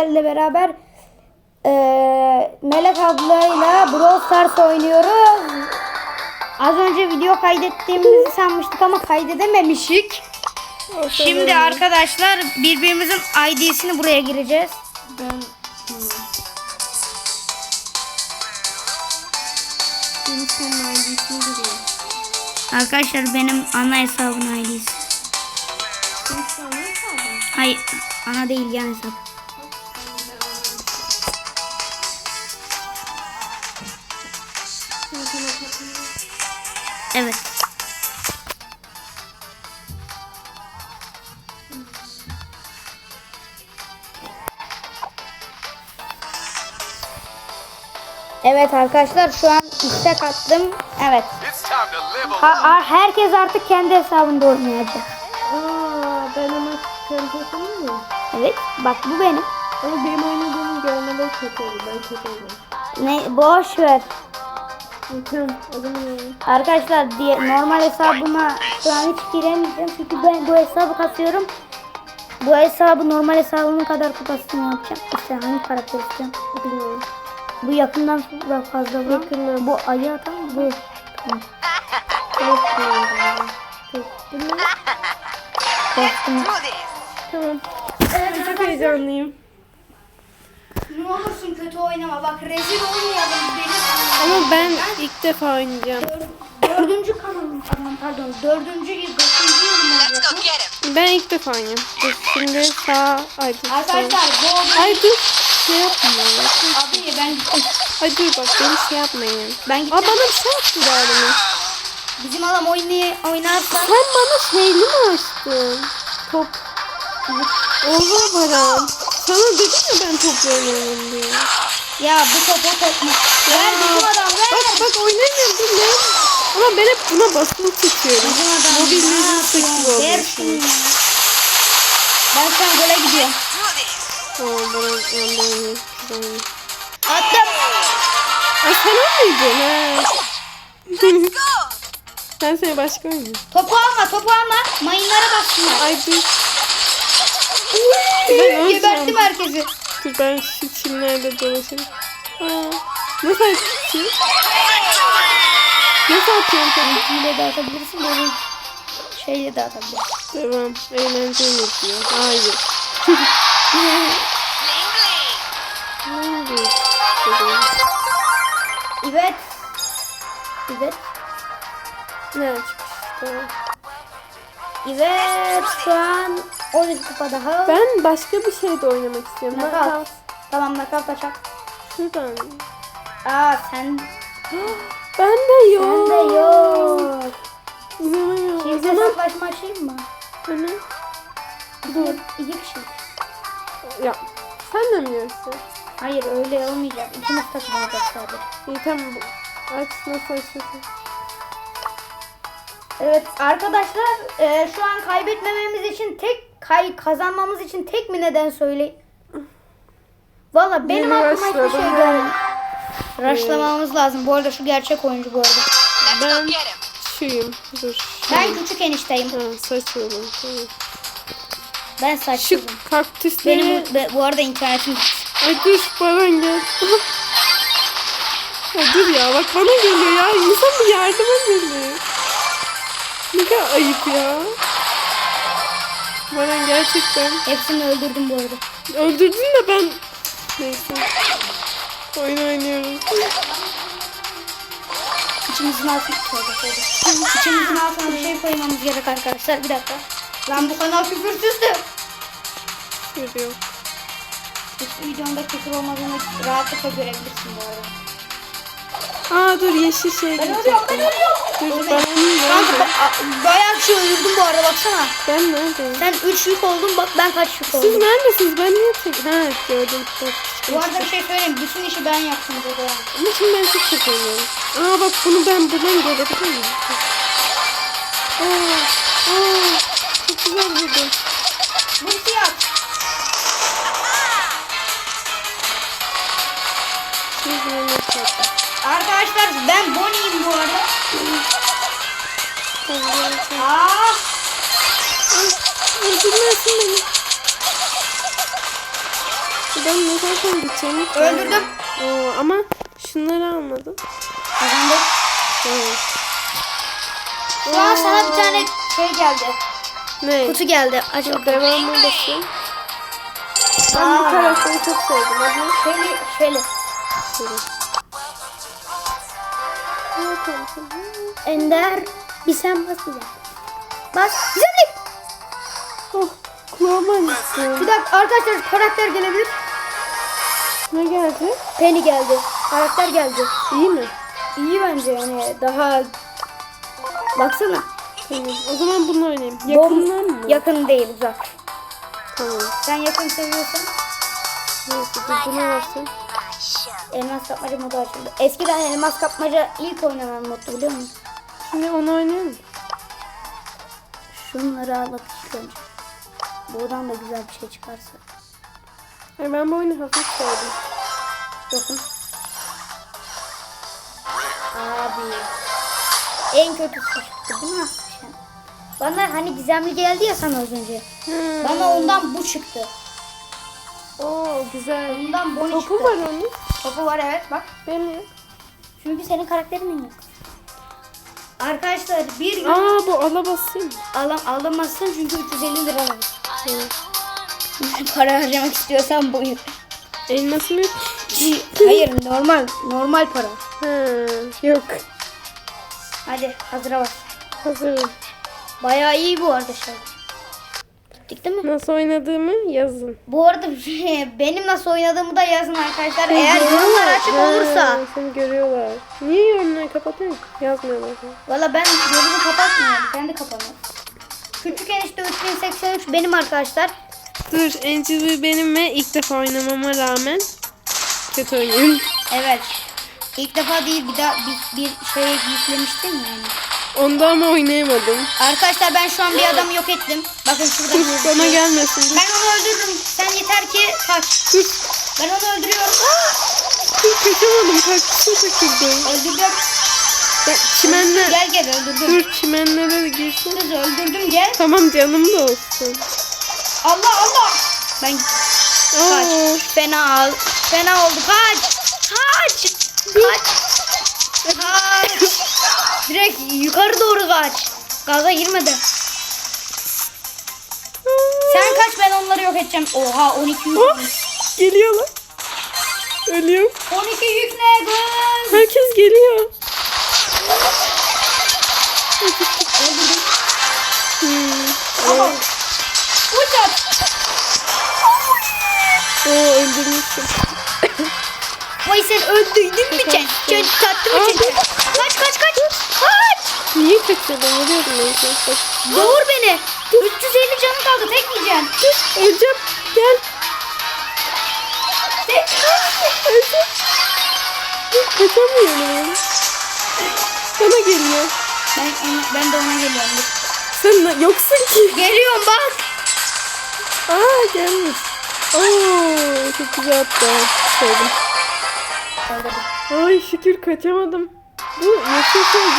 sizlerle beraber eee Melek ablayla Brawl Stars oynuyoruz. Az önce video kaydettiğimizi sanmıştık ama kaydedememişik. Şimdi arkadaşlar birbirimizin ID'sini buraya gireceğiz. Ben. Arkadaşlar benim ana hesabın ID'si. Hayır ana değil yan hesap. Evet. Evet arkadaşlar şu an istek attım. Evet. Ha, herkes artık kendi hesabında oynayacak. Aa, ben ama mi? Evet. Bak bu benim. Ama benim oynadığımı görmeleri kötü oldu. Ben kötü oldum. Ne boş ver. Arkadaşlar diye normal hesabıma şu an hiç giremeyeceğim çünkü ben bu hesabı kasıyorum. Bu hesabı normal hesabımın kadar kupasını yapacağım. İşte hangi karakter istiyorum bilmiyorum. Bu yakından sonra fazla bu. Yakından. Bu ayı atan bu. Tamam. Tamam. Evet, çok heyecanlıyım. Ne olursun kötü oynama bak rezil olmayalım benim. Ama ben ilk defa oynayacağım. Dördüncü kanalım aman pardon dördüncü yıl beşinci yılım. Ben ilk defa oynayacağım. Dur, şimdi sağ... Ay dur. Arkadaşlar bu Ay dur. Şey yapma. abi ben. Ay dur bak beni şey yapmayın. Ben Aa bana bir şey yaptı daha demin. Bizim adam oynay oynarsa Sen bana şeyli mi açtın? Top. Oha Baran. Sana dedim ya ben topla oynayalım diye. Ya bu top o top mu? Ver bizim adam ver. Bak bak oynayamıyorum dur ne? Ama ben hep buna basılı tutuyorum. Bizim adam Mobil oluyor şunu şimdi. ya. Ben şu an gole gidiyorum. Aa Baran yanında oynuyor. Oynuyor. Attım. Ay sen oynayacaksın ha. ben seni başka oynayayım. Topu alma topu alma. Mayınlara baksınlar. Ay dur. Ben. Geberttim herkesi. Dur ben şu çimlerde dolaşayım. Aa, nasıl atıyorsun? Nasıl atıyorsun topu? Hile de atabilirsin böyle şeyle de atabilirsin. Devam. Eğlenceli diyor. Hayır. Evet. Evet. Ne çıkmıştı? Evet şu an 13 kupa daha. Ben başka bir şey de oynamak istiyorum. Knockout. Knockout. Tamam nakavt açak. Şuradan. Aa sen Ben de yok. sen de yok. İnanamıyorum. Şimdi zaman hesaplaşma açayım mı? hani Dur. İki kişi. ya sen de mi yarısı? Hayır öyle olmayacak. İkimiz takım olacak sadece. İyi tamam. Aç nasıl açıyorsun? Evet arkadaşlar e, şu an kaybetmememiz için tek kay kazanmamız için tek mi neden söyleyin? Valla benim Yeni aklıma hiçbir şey başladım. gelmedi. Rushlamamız lazım. Bu arada şu gerçek oyuncu bu arada. Ben şuyum. Dur. Ben küçük enişteyim. Ha. Tamam. Ben Şu saçlıyım. kaktüsleri... Benim be- bu arada internetim Ay dur Baran gel. ya dur ya bak bana geliyor ya. İnsan bir yardıma geliyor. Ne kadar ayıp ya. Baran gerçekten. hepsini öldürdüm bu arada. Öldürdün de ben... Neyse. Oyun oynuyoruz. İçimizin altına tövbe. İçimizin altına bir şey koymamız gerek arkadaşlar. Bir dakika. Lan bu kanal küfürsüzdü. Görüyor. Hiçbir videomda küfür olmadığını rahatlıkla görebilirsin bu arada. Aa dur yeşil şey Ben gidecek. ölüyorum ben ölüyorum. Dur ben Kanka nerede? ba- bayağı kişi öldürdüm bu arada baksana. Ben neredeyim? Sen 3 yük oldun bak ben kaç yük Siz oldum. neredesiniz? Ben niye tek... Ha gördüm. Bak, Bu arada bir şey söyleyeyim. Bütün işi ben yaptım burada. Ama şimdi ben çok oynuyorum. Aa bak bunu ben buradan gelebilir miyim? Aa, aa, çok güzel vurdum. Multi at. Şimdi ben yapacağım. Arkadaşlar ben Bonnie'yim bu arada. Aa, Öldürmesin beni. Ben ne zaten gideceğimi Öldürdüm. Oo, ama şunları almadım. Kazandık. Evet. Şu an sana bir tane şey geldi. Ne? Kutu geldi. Bakalım. Devamı basın. Ben bu karakteri çok sevdim. Şöyle şöyle. Şöyle. Ender bir sen bas bir. Bas. Güzellik. Oh, kulağıma. Bir dakika arkadaşlar karakter gelebilir. Ne geldi? Penny geldi. Karakter geldi. İyi mi? İyi bence yani daha baksana. Tamam. O zaman bunu oynayayım. Yakından Bom- mı? Yakın değil uzak. Tamam. Sen yakın seviyorsan Neyse dur buna versem. Elmas kapmaca modu açıldı. Eskiden elmas kapmaca ilk oynanan moddu biliyor musun? Şimdi onu oynayalım. Şunları al bak önce. Buradan da güzel bir şey çıkarsa. Ay ben bu oyunu hafif sevdim. Bakın. Abi. En kötüsü çıktı değil mi? Bana hani gizemli geldi ya sana az önce. Hmm. Bana ondan bu çıktı. Oo güzel. Ondan bu Topu çıktı. var onun. Topu var evet bak. Benim yok. Çünkü senin karakterin yok. Arkadaşlar bir gün Aa bu ala basayım mı? alam alamazsın çünkü 350 lira var. Hı. Para harcamak istiyorsan buyur. Elması mı? Hayır normal normal para. Ha, yok. Hadi hazıra bak. Hazırım. Bayağı iyi bu arada şey. Gittik değil mi? Nasıl oynadığımı yazın. Bu arada benim nasıl oynadığımı da yazın arkadaşlar. Eğer yorumlar açık Ha, olursa. Seni görüyorlar. Niye yorumları kapatıyorsun? Yazmıyorlar. Valla ben yorumu kapatmıyorum. Kendi kapanıyor. Küçük enişte 3083 benim arkadaşlar. Dur Angel benim ve ilk defa oynamama rağmen kötü oynuyorum. Evet. İlk defa değil bir daha bir, bir şey yüklemiştim yani. Onda ama oynayamadım. Arkadaşlar ben şu an bir adamı yok ettim. Bakın şurada Dur bana gelmesin. Dur. Ben onu öldürdüm. Sen yeter ki kaç. Dur. Ben onu öldürüyorum. Dur kaçamadım. Kaktüse takıldım. Öldürdüm. Ben çimenle... Gel gel öldürdüm. Dur çimenlere girsin. Kız öldürdüm gel. Tamam canım da olsun. Allah Allah. Ben Aa, kaç. Fena. Fena oldu. Kaç. Yukarı doğru kaç. Gaza girmedi. Sen kaç ben onları yok edeceğim. Oha 12 yük. Oh, geliyorlar. Ölüyorum. 12 yük ne kız? Herkes geliyor. Öldürdüm. Hmm. Ama. Uç at. Oo öldürmüşüm. Vay sen öldürdün mü sen? Sen tattın mı sen? Kaç kaç kaç. Kaç. Niye kaçıyordun? Neyse. Bak. Doğur beni. 350 canı kaldı tek yiyeceğim. Öleceğim. Gel. Tek. Öleceğim. Kaçamıyorum. Sana geliyor. Ben, ben de ona geliyorum. Sen yoksun ki. Geliyorum bak. Aa gelmiş. Oo çok güzel attı. Sevdim. Ay şükür kaçamadım. Bu yaşasın